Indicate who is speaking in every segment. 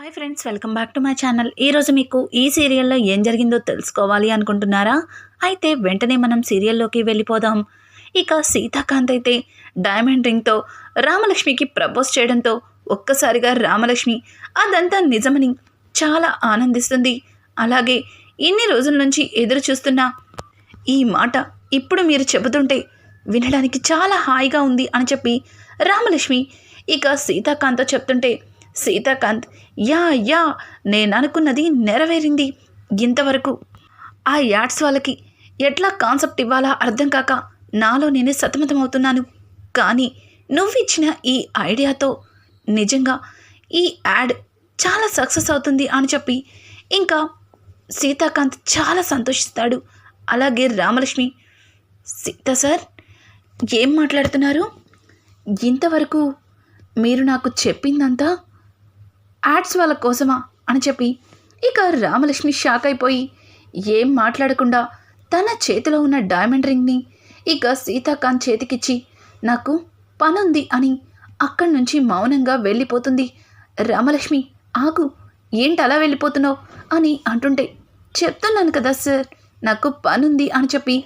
Speaker 1: Hi friends welcome back to my channel ఈరోజు మీకు ఈ సీరియల్లో ఏం జరిగిందో తెలుసుకోవాలి అనుకుంటున్నారా? అయితే వెంటనే మనం సీరియల్లోకి వెళ్ళిపోదాం. ఇక సీతాకాంత్ అయితే డైమండ్ రింగ్తో రామలక్ష్మికి ప్రపోజ్ చేయడంతో ఒక్కసారిగా రామలక్ష్మి అదంతా నిజమని చాలా ఆనందిస్తుంది. అలాగే ఇన్ని రోజుల నుంచి ఎదురు చూస్తున్న ఈ మాట ఇప్పుడు మీరు చెబుతుంటే వినడానికి చాలా హాయిగా ఉంది అని చెప్పి రామలక్ష్మి ఇక సీతాకాంత్తో చెప్తుంటే సీతాకాంత్ యా యా నేను అనుకున్నది నెరవేరింది ఇంతవరకు. ఆ యాడ్స్ వాళ్ళకి ఎట్లా కాన్సెప్ట్ ఇవ్వాలా అర్థం కాక నాలో నేనే సతమతమవుతున్నాను. కానీ నువ్విచ్చిన ఈ ఐడియాతో నిజంగా ఈ యాడ్ చాలా సక్సెస్ అవుతుంది అని చెప్పి ఇంకా సీతాకాంత్ చాలా సంతోషిస్తాడు. అలాగే రామలక్ష్మి సీత సార్ ఏం మాట్లాడుతున్నారు? ఇంతవరకు మీరు నాకు చెప్పిందంతా యాడ్స్ వాళ్ళ కోసమా అని చెప్పి ఇక రామలక్ష్మి షాక్ అయిపోయి ఏం మాట్లాడకుండా తన చేతిలో ఉన్న డైమండ్ రింగ్ని ఇక సీతాకాంత్ చేతికిచ్చి నాకు పనుంది అని అక్కడి నుంచి మౌనంగా వెళ్ళిపోతుంది. రామలక్ష్మి ఆగు. ఏంటి అలా వెళ్ళిపోతున్నావు? అని అంటుంటే చెప్తున్నాను కదా సార్ నాకు పనుంది అని చెప్పి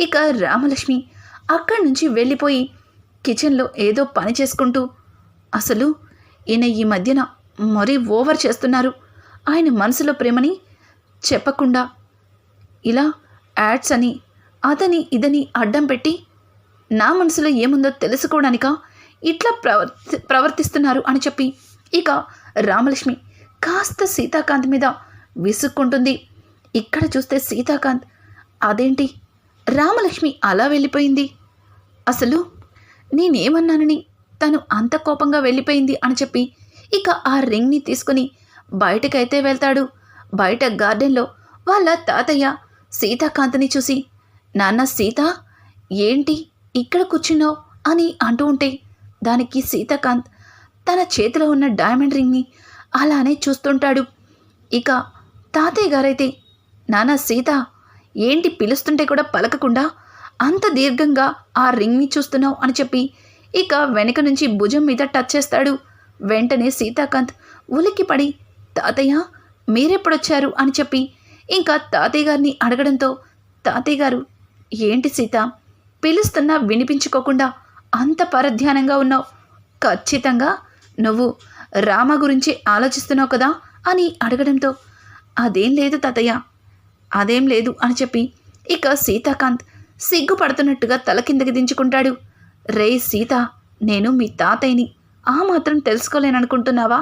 Speaker 1: ఇక రామలక్ష్మి అక్కడి నుంచి వెళ్ళిపోయి కిచెన్లో ఏదో పని చేసుకుంటూ అసలు ఈయన ఈ మధ్యన మరీ ఓవర్ చేస్తున్నారు. ఆయన మనసులో ప్రేమని చెప్పకుండా ఇలా యాడ్స్ అని అతని ఇదని అడ్డం పెట్టి నా మనసులో ఏముందో తెలుసుకోవడానిక ఇట్లా ప్రవర్తి ప్రవర్తిస్తున్నారు అని చెప్పి ఇక రామలక్ష్మి కాస్త సీతాకాంత్ మీద విసుక్కుంటుంది. ఇక్కడ చూస్తే సీతాకాంత్ అదేంటి? రామలక్ష్మి అలా వెళ్ళిపోయింది? అసలు నేనేమన్నానని తను అంత కోపంగా వెళ్ళిపోయింది అని చెప్పి ఇక ఆ రింగ్ని తీసుకుని బయటకైతే వెళ్తాడు. బయట గార్డెన్లో వాళ్ళ తాతయ్య సీతాకాంత్ని చూసి నాన్న సీత ఏంటి ఇక్కడ కూర్చున్నావు? అని అంటూ ఉంటే దానికి సీతాకాంత్ తన చేతిలో ఉన్న డైమండ్ రింగ్ని అలానే చూస్తుంటాడు. ఇక తాతయ్య గారైతే నాన్న సీత ఏంటి పిలుస్తుంటే కూడా పలకకుండా అంత దీర్ఘంగా ఆ రింగ్ని చూస్తున్నావు? అని చెప్పి ఇక వెనక నుంచి భుజం మీద టచ్ చేస్తాడు. వెంటనే సీతాకాంత్ ఉలిక్కిపడి తాతయ్య మీరెప్పుడొచ్చారు? అని చెప్పి ఇంకా తాతయ్య గారిని అడగడంతో తాతయ్య గారు ఏంటి సీత? పిలుస్తున్నా వినిపించుకోకుండా అంత పరధ్యానంగా ఉన్నావు. ఖచ్చితంగా నువ్వు రామ గురించి ఆలోచిస్తున్నావు కదా? అని అడగడంతో అదేం లేదు తాతయ్య అదేం లేదు అని చెప్పి ఇక సీతాకాంత్ సిగ్గుపడుతున్నట్టుగా తల కిందకి దించుకుంటాడు. రే సీత నేను మీ తాతయ్యని ఆ మాత్రం తెలుసుకోలేననుకుంటున్నావా?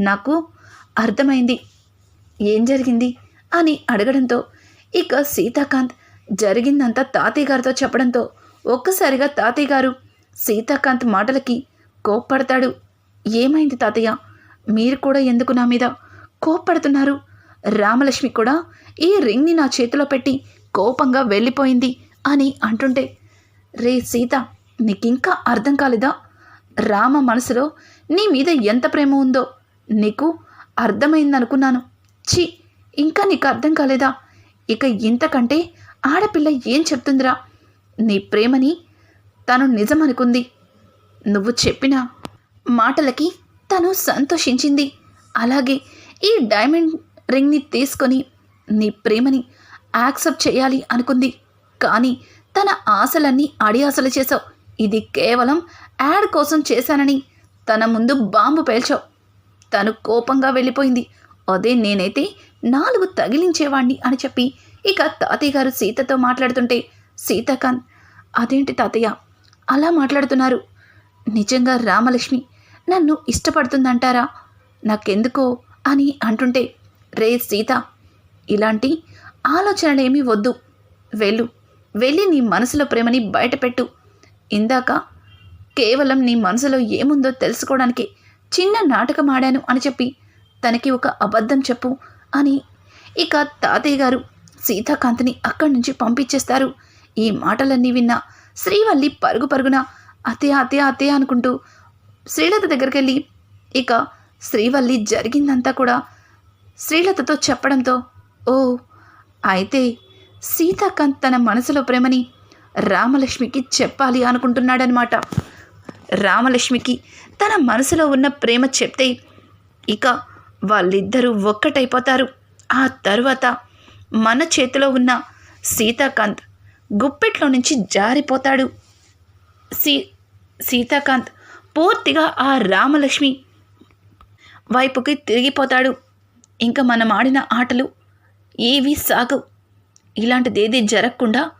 Speaker 1: నాకు అర్థమైంది. ఏం జరిగింది? అని అడగడంతో ఇక సీతాకాంత్ జరిగిందంతా తాతయ్య గారితో చెప్పడంతో ఒక్కసారిగా తాతయ్య గారు సీతాకాంత్ మాటలకి కోప్పడతాడు. ఏమైంది తాతయ్య? మీరు కూడా ఎందుకు నా మీద కోప్పడుతున్నారు? రామలక్ష్మి కూడా ఈ రింగ్ని నా చేతిలో పెట్టి కోపంగా వెళ్ళిపోయింది అని అంటుంటే రే సీత నీకింకా అర్థం కాలేదా? రామ మనసులో నీ మీద ఎంత ప్రేమ ఉందో నీకు అర్థమైందనుకున్నాను. ఛీ ఇంకా నీకు అర్థం కాలేదా? ఇక ఇంతకంటే ఆడపిల్ల ఏం చెప్తుందిరా? నీ ప్రేమని తను నిజమనుకుంది. నువ్వు చెప్పిన మాటలకి తను సంతోషించింది. అలాగే ఈ డైమండ్ రింగ్ని తీసుకొని నీ ప్రేమని యాక్సెప్ట్ చేయాలి అనుకుంది. కానీ తన ఆశలన్నీ అడియాసలు చేసావు ఇది కేవలం యాడ్ కోసం చేశానని తన ముందు బాంబు పేల్చావు. తను కోపంగా వెళ్ళిపోయింది. అదే నేనైతే నాలుగు తగిలించేవాణ్ణి అని చెప్పి ఇక తాతయ్య గారు సీతతో మాట్లాడుతుంటే సీతాకాంత్ అదేంటి తాతయ్య? అలా మాట్లాడుతున్నారు. నిజంగా రామలక్ష్మి నన్ను ఇష్టపడుతుందంటారా? నాకెందుకో అని అంటుంటే రే సీత ఇలాంటి ఆలోచనలేమీ వద్దు. వెళ్ళు. వెళ్ళి నీ మనసులో ప్రేమని బయటపెట్టు. ఇందాక కేవలం నీ మనసులో ఏముందో తెలుసుకోవడానికి చిన్న నాటకం ఆడాను అని చెప్పి తనకి ఒక అబద్ధం చెప్పు అని ఇక తాతయ్య గారు సీతాకాంత్ని అక్కడి నుంచి పంపించేస్తారు. ఈ మాటలన్నీ విన్న శ్రీవల్లి పరుగు పరుగున అతే అతే అతే అనుకుంటూ శ్రీలత దగ్గరికి వెళ్ళి ఇక శ్రీవల్లి జరిగిందంతా కూడా శ్రీలతతో చెప్పడంతో ఓ అయితే సీతాకాంత్ తన మనసులో ప్రేమని రామలక్ష్మికి చెప్పాలి అనుకుంటున్నాడనమాట రామలక్ష్మికి తన మనసులో ఉన్న ప్రేమ చెప్తే ఇక వాళ్ళిద్దరూ ఒక్కటైపోతారు. ఆ తరువాత మన చేతిలో ఉన్న సీతాకాంత్ గుప్పెట్లో నుంచి జారిపోతాడు. సీ సీతాకాంత్ పూర్తిగా ఆ రామలక్ష్మి వైపుకి తిరిగిపోతాడు. ఇంకా మనం ఆడిన ఆటలు ఏవి సాగవు. ఇలాంటిదేదీ జరగకుండా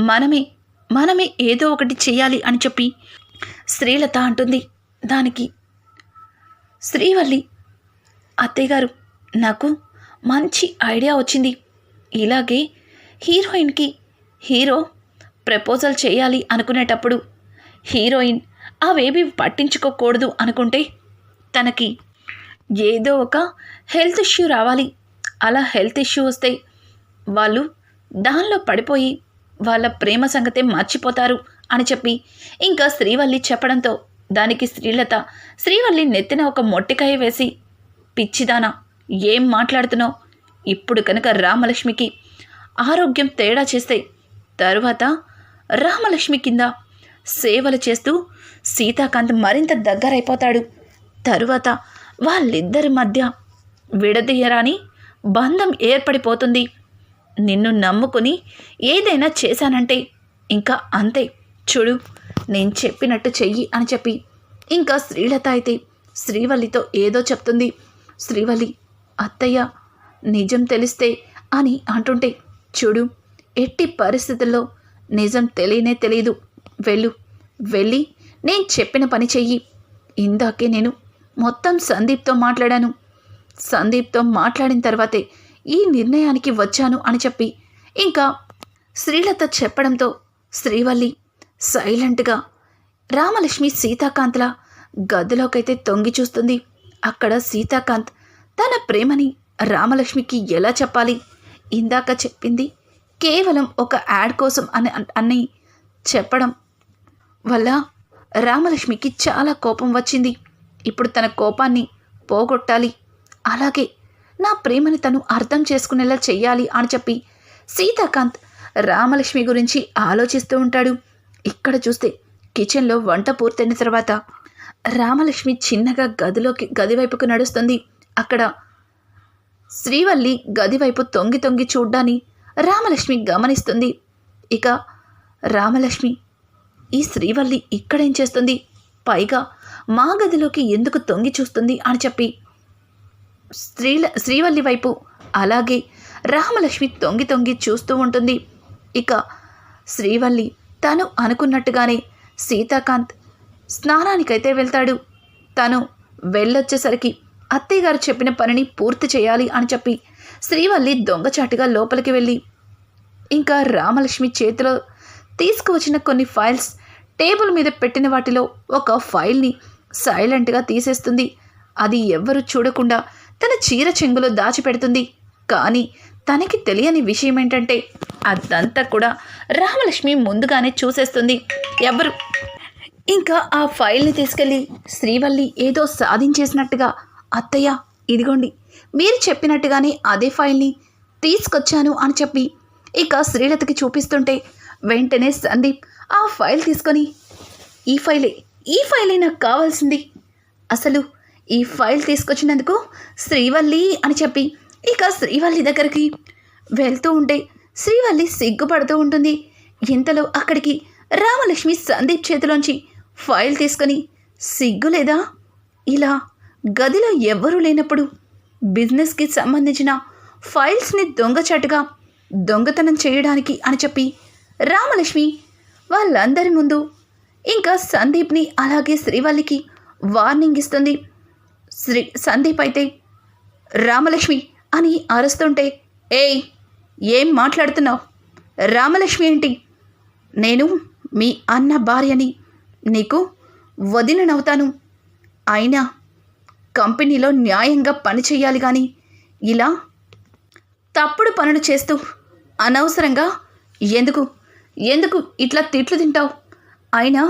Speaker 1: మనమే మనమే ఏదో ఒకటి చేయాలి అని చెప్పి శ్రీలత అంటుంది. దానికి శ్రీవల్లి అత్తయ్య గారు నాకు మంచి ఐడియా వచ్చింది. ఇలాగే హీరోయిన్కి హీరో ప్రపోజల్ చేయాలి అనుకునేటప్పుడు హీరోయిన్ అవేవి పట్టించుకోకూడదు అనుకుంటే తనకి ఏదో ఒక హెల్త్ ఇష్యూ రావాలి. అలా హెల్త్ ఇష్యూ వస్తే వాళ్ళు దానిలో పడిపోయి వాళ్ళ ప్రేమ సంగతే మర్చిపోతారు అని చెప్పి ఇంకా శ్రీవల్లి చెప్పడంతో దానికి శ్రీలత శ్రీవల్లి నెత్తిన ఒక మొట్టికాయ వేసి పిచ్చిదానా ఏం మాట్లాడుతున్నావు? ఇప్పుడు కనుక రామలక్ష్మికి ఆరోగ్యం తేడా చేస్తే తరువాత రామలక్ష్మి కింద సేవలు చేస్తూ సీతాకాంత్ మరింత దగ్గరైపోతాడు. తరువాత వాళ్ళిద్దరి మధ్య విడదీయరాని బంధం ఏర్పడిపోతుంది. నిన్ను నమ్ముకుని ఏదైనా చేశానంటే ఇంకా అంతే. చూడు నేను చెప్పినట్టు చెయ్యి అని చెప్పి. ఇంకా శ్రీలత అయితే శ్రీవల్లితో ఏదో చెప్తుంది. శ్రీవల్లి అత్తయ్య నిజం తెలిస్తే అని అంటుంటే చూడు ఎట్టి పరిస్థితుల్లో నిజం తెలియనే తెలియదు వెళ్ళు వెళ్ళి నేను చెప్పిన పని చెయ్యి. ఇందాకే నేను మొత్తం సందీప్తో మాట్లాడాను. సందీప్తో మాట్లాడిన తర్వాతే ఈ నిర్ణయానికి వచ్చాను అని చెప్పి. ఇంకా శ్రీలత చెప్పడంతో శ్రీవల్లి సైలెంట్గా రామలక్ష్మి సీతాకాంత్ల గదిలోకైతే తొంగి చూస్తుంది. అక్కడ సీతాకాంత్ తన ప్రేమని రామలక్ష్మికి ఎలా చెప్పాలి? ఇందాక చెప్పింది కేవలం ఒక యాడ్ కోసం అని అని చెప్పడం వల్ల రామలక్ష్మికి చాలా కోపం వచ్చింది. ఇప్పుడు తన కోపాన్ని పోగొట్టాలి. అలాగే నా ప్రేమని తను అర్థం చేసుకునేలా చెయ్యాలి అని చెప్పి సీతాకాంత్ రామలక్ష్మి గురించి ఆలోచిస్తూ ఉంటాడు. ఇక్కడ చూస్తే కిచెన్లో వంట పూర్తయిన తర్వాత రామలక్ష్మి చిన్నగా గదిలోకి గది వైపుకు నడుస్తుంది. అక్కడ శ్రీవల్లి గది వైపు తొంగి తొంగి చూడ్డాన్ని రామలక్ష్మి గమనిస్తుంది. ఇక రామలక్ష్మి ఈ శ్రీవల్లి ఇక్కడేం చేస్తుంది? పైగా మా గదిలోకి ఎందుకు తొంగి చూస్తుంది? అని చెప్పి స్త్రీల శ్రీవల్లి వైపు అలాగే రామలక్ష్మి తొంగి తొంగి చూస్తూ ఉంటుంది. ఇక శ్రీవల్లి తను అనుకున్నట్టుగానే సీతాకాంత్ స్నానానికైతే వెళ్తాడు. తను వెళ్ళొచ్చేసరికి అత్తయ్య గారు చెప్పిన పనిని పూర్తి చేయాలి అని చెప్పి శ్రీవల్లి దొంగచాటుగా లోపలికి వెళ్ళి ఇంకా రామలక్ష్మి చేతిలో తీసుకువచ్చిన కొన్ని ఫైల్స్ టేబుల్ మీద పెట్టిన వాటిలో ఒక ఫైల్ని సైలెంట్గా తీసేస్తుంది. అది ఎవ్వరూ చూడకుండా తన చీర చెంగులో దాచిపెడుతుంది. కానీ తనకి తెలియని విషయం ఏంటంటే అదంతా కూడా రామలక్ష్మి ముందుగానే చూసేస్తుంది. ఎవరు? ఇంకా ఆ ఫైల్ని తీసుకెళ్ళి శ్రీవల్లి ఏదో సాధించేసినట్టుగా అత్తయ్య ఇదిగోండి మీరు చెప్పినట్టుగానే అదే ఫైల్ని తీసుకొచ్చాను అని చెప్పి ఇక శ్రీలతకి చూపిస్తుంటే వెంటనే సందీప్ ఆ ఫైల్ తీసుకొని ఈ ఫైలే ఈ ఫైలే నాకు కావాల్సింది. అసలు ఈ ఫైల్ తీసుకొచ్చినందుకు శ్రీవల్లి అని చెప్పి. ఇక శ్రీవల్లి దగ్గరికి వెళ్తూ ఉంటే శ్రీవల్లి సిగ్గుపడుతూ ఉంటుంది. ఇంతలో అక్కడికి రామలక్ష్మి సందీప్ చేతిలోంచి ఫైల్ తీసుకొని సిగ్గు లేదా? ఇలా గదిలో ఎవ్వరూ లేనప్పుడు బిజినెస్కి సంబంధించిన ఫైల్స్ని దొంగచాటుగా దొంగతనం చేయడానికి అని చెప్పి రామలక్ష్మి వాళ్ళందరి ముందు ఇంకా సందీప్ని అలాగే శ్రీవల్లికి వార్నింగ్ ఇస్తుంది. శ్రీ సందీప్ అయితే రామలక్ష్మి అని అరుస్తుంటే ఏయ్ ఏం మాట్లాడుతున్నావు? రామలక్ష్మి ఏంటి? నేను మీ అన్న భార్యని నీకు వదిననవుతాను అయినా కంపెనీలో న్యాయంగా పని చేయాలి కానీ ఇలా తప్పుడు పనులు చేస్తూ అనవసరంగా ఎందుకు? ఎందుకు ఇట్లా తిట్లు తింటావు? అయినా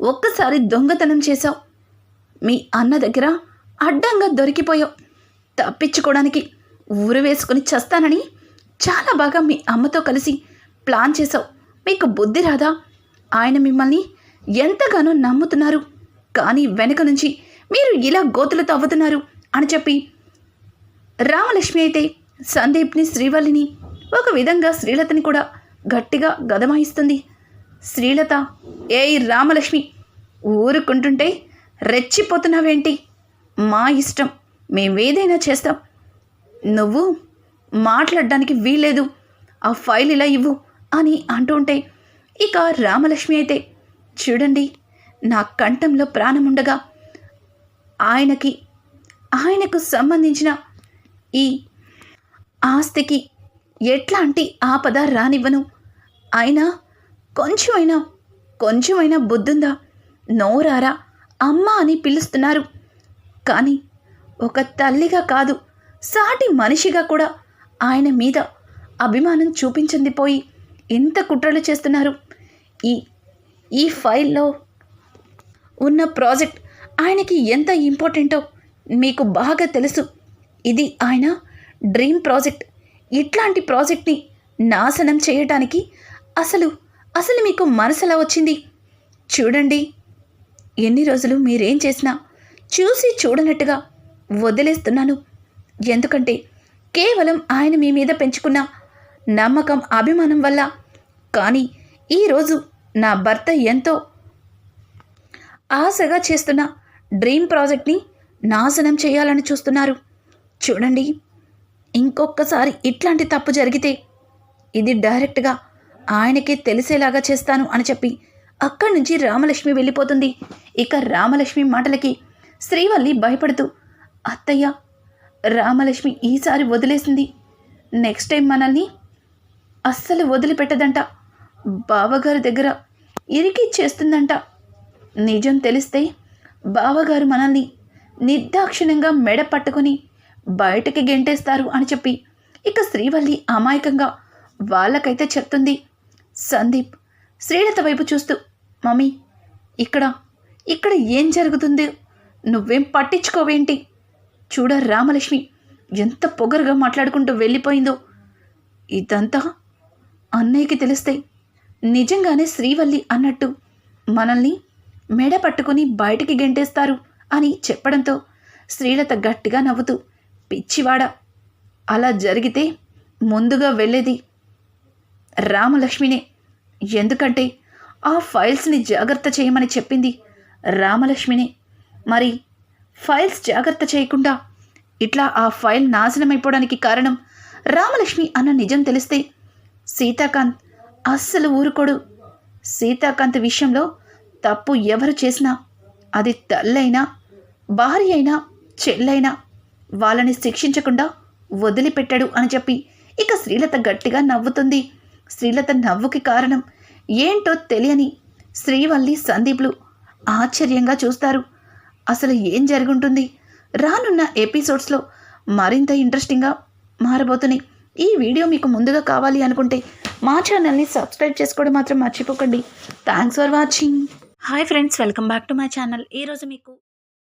Speaker 1: ఒక్కసారి దొంగతనం చేశావు. మీ అన్న దగ్గర అడ్డంగా దొరికిపోయావు. తప్పించుకోవడానికి ఊరు వేసుకుని చస్తానని చాలా బాగా మీ అమ్మతో కలిసి ప్లాన్ చేశావు. మీకు బుద్ధి రాదా? ఆయన మిమ్మల్ని ఎంతగానో నమ్ముతున్నారు. కానీ వెనక నుంచి మీరు ఇలా గోతులు తవ్వుతున్నారు అని చెప్పి రామలక్ష్మి అయితే సందీప్ని శ్రీవల్లిని ఒక విధంగా శ్రీలతని కూడా గట్టిగా గదమాయిస్తుంది. శ్రీలత ఏయ్ రామలక్ష్మి ఊరుకుంటుంటే రెచ్చిపోతున్నావేంటి? మా ఇష్టం. మేమేదైనా చేస్తాం. నువ్వు మాట్లాడడానికి వీల్లేదు. ఆ ఫైల్ ఇలా ఇవ్వు అని అంటూ ఉంటే ఇక రామలక్ష్మి అయితే చూడండి నా కంఠంలో ప్రాణముండగా ఆయనకి ఆయనకు సంబంధించిన ఈ ఆస్తికి ఎట్లాంటి ఆపద రానివ్వను. అయినా కొంచెమైనా కొంచెమైనా బుద్ధుందా? నోరారా అమ్మ అని పిలుస్తున్నారు. కానీ ఒక తల్లిగా కాదు సాటి మనిషిగా కూడా ఆయన మీద అభిమానం చూపించింది పోయి ఎంత కుట్రలు చేస్తున్నారు. ఈ ఈ ఫైల్లో ఉన్న ప్రాజెక్ట్ ఆయనకి ఎంత ఇంపార్టెంటో మీకు బాగా తెలుసు. ఇది ఆయన డ్రీమ్ ప్రాజెక్ట్. ఇట్లాంటి ప్రాజెక్ట్ని నాశనం చేయటానికి అసలు అసలు మీకు మనసులా వచ్చింది? చూడండి ఎన్ని రోజులు మీరేం చేసినా చూసి చూడనట్టుగా వదిలేస్తున్నాను. ఎందుకంటే కేవలం ఆయన మీ మీద పెంచుకున్న నమ్మకం అభిమానం వల్ల. కానీ ఈరోజు నా భర్త ఎంతో ఆశగా చేస్తున్న డ్రీమ్ ప్రాజెక్ట్ని నాశనం చేయాలని చూస్తున్నారు. చూడండి ఇంకొకసారి ఇట్లాంటి తప్పు జరిగితే ఇది డైరెక్ట్గా ఆయనకే తెలిసేలాగా చేస్తాను అని చెప్పి అక్కడి నుంచి రామలక్ష్మి వెళ్ళిపోతుంది. ఇక రామలక్ష్మి మాటలకి శ్రీవల్లి భయపడుతూ అత్తయ్య రామలక్ష్మి ఈసారి వదిలేసింది. నెక్స్ట్ టైం మనల్ని అస్సలు వదిలిపెట్టదంట. బావగారి దగ్గర ఇరికి చేస్తుందంట. నిజం తెలిస్తే బావగారు మనల్ని నిర్దాక్షిణ్యంగా మెడ పట్టుకొని బయటకి గెంటేస్తారు అని చెప్పి ఇక శ్రీవల్లి అమాయకంగా వాళ్ళకైతే చెప్తుంది. సందీప్ శ్రీలత వైపు చూస్తూ మమ్మీ ఇక్కడ ఇక్కడ ఏం జరుగుతుంది? నువ్వేం పట్టించుకోవేంటి? చూడ రామలక్ష్మి ఎంత పొగరుగా మాట్లాడుకుంటూ వెళ్ళిపోయిందో. ఇదంతా అన్నయ్యకి తెలిస్తే నిజంగానే శ్రీవల్లి అన్నట్టు మనల్ని మెడ పట్టుకొని బయటికి గెంటేస్తారు అని చెప్పడంతో శ్రీలత గట్టిగా నవ్వుతూ పిచ్చివాడ అలా జరిగితే ముందుగా వెళ్ళేది రామలక్ష్మినే. ఎందుకంటే ఆ ఫైల్స్ని జాగ్రత్త చేయమని చెప్పింది రామలక్ష్మినే. మరి ఫైల్స్ జాగ్రత్త చేయకుండా ఇట్లా ఆ ఫైల్ నాశనమైపోవడానికి కారణం రామలక్ష్మి అన్న నిజం తెలిస్తే సీతాకాంత్ అస్సలు ఊరుకోడు. సీతాకాంత్ విషయంలో తప్పు ఎవరు చేసినా అది తల్లైనా భార్య అయినా చెల్లైనా వాళ్ళని శిక్షించకుండా వదిలిపెట్టాడు అని చెప్పి ఇక శ్రీలత గట్టిగా నవ్వుతుంది. శ్రీలత నవ్వుకి కారణం ఏంటో తెలియని శ్రీవల్లి సందీప్లు ఆశ్చర్యంగా చూస్తారు. అసలు ఏం జరుగుంటుంది? రానున్న ఎపిసోడ్స్లో మరింత ఇంట్రెస్టింగ్గా మారబోతున్నాయి ఈ వీడియో మీకు ముందుగా కావాలి అనుకుంటే మా ఛానల్ని సబ్స్క్రైబ్ చేసుకోవడం మాత్రం మర్చిపోకండి. Thanks for watching. Hi friends welcome back to my channel. ఈరోజు మీకు